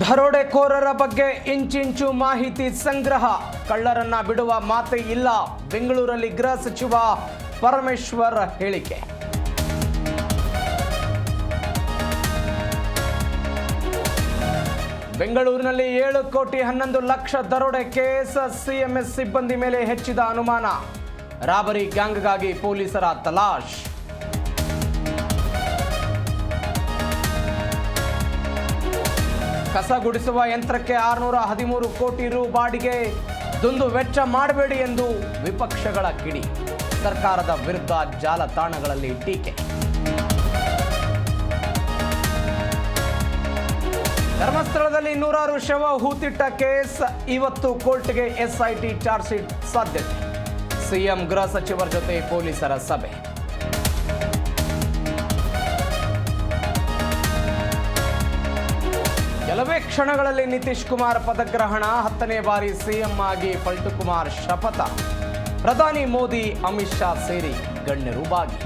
ದರೋಡೆಕೋರರ ಬಗ್ಗೆ ಇಂಚಿಂಚು ಮಾಹಿತಿ ಸಂಗ್ರಹ. ಕಳ್ಳರನ್ನ ಬಿಡುವ ಮಾತೇ ಇಲ್ಲ. ಬೆಂಗಳೂರಲ್ಲಿ ಗೃಹ ಸಚಿವ ಪರಮೇಶ್ವರ್ ಹೇಳಿಕೆ. ಬೆಂಗಳೂರಿನಲ್ಲಿ ಏಳು ಕೋಟಿ ಹನ್ನೊಂದು ಲಕ್ಷ ದರೋಡೆ ಕೇಸ್ ಸಿಎಂಎಸ್ ಸಿಬ್ಬಂದಿ ಮೇಲೆ ಹೆಚ್ಚಿದ ಅನುಮಾನ. ರಾಬರಿ ಗ್ಯಾಂಗ್ಗಾಗಿ ಪೊಲೀಸರ ತಲಾಶ್. ಕಸ ಗುಡಿಸುವ ಯಂತ್ರಕ್ಕೆ ಆರುನೂರ ಹದಿಮೂರು ಕೋಟಿ ರು ಬಾಡಿಗೆ. ದುಂದು ವೆಚ್ಚ ಮಾಡಬೇಡಿ ಎಂದು ವಿಪಕ್ಷಗಳ ಕಿಡಿ. ಸರ್ಕಾರದ ವಿರುದ್ಧ ಜಾಲತಾಣಗಳಲ್ಲಿ ಟೀಕೆ. ಧರ್ಮಸ್ಥಳದಲ್ಲಿ ನೂರಾರು ಶವ ಹೂತಿಟ್ಟ ಕೇಸ್, ಇವತ್ತು ಕೋರ್ಟ್ಗೆ ಎಸ್ಐಟಿ ಚಾರ್ಜ್ ಶೀಟ್ ಸಾಧ್ಯತೆ. ಸಿಎಂ ಗೃಹ ಸಚಿವರ ಜೊತೆ ಪೊಲೀಸರ ಸಭೆ. ಕೆಲವೇ ಕ್ಷಣಗಳಲ್ಲಿ ನಿತೀಶ್ ಕುಮಾರ್ ಪದಗ್ರಹಣ. ಹತ್ತನೇ ಬಾರಿ ಸಿಎಂ ಆಗಿ ಪಲ್ಟುಕುಮಾರ್ ಶಪಥ. ಪ್ರಧಾನಿ ಮೋದಿ, ಅಮಿತ್ ಶಾ ಸೇರಿ ಗಣ್ಯರು ಭಾಗಿ.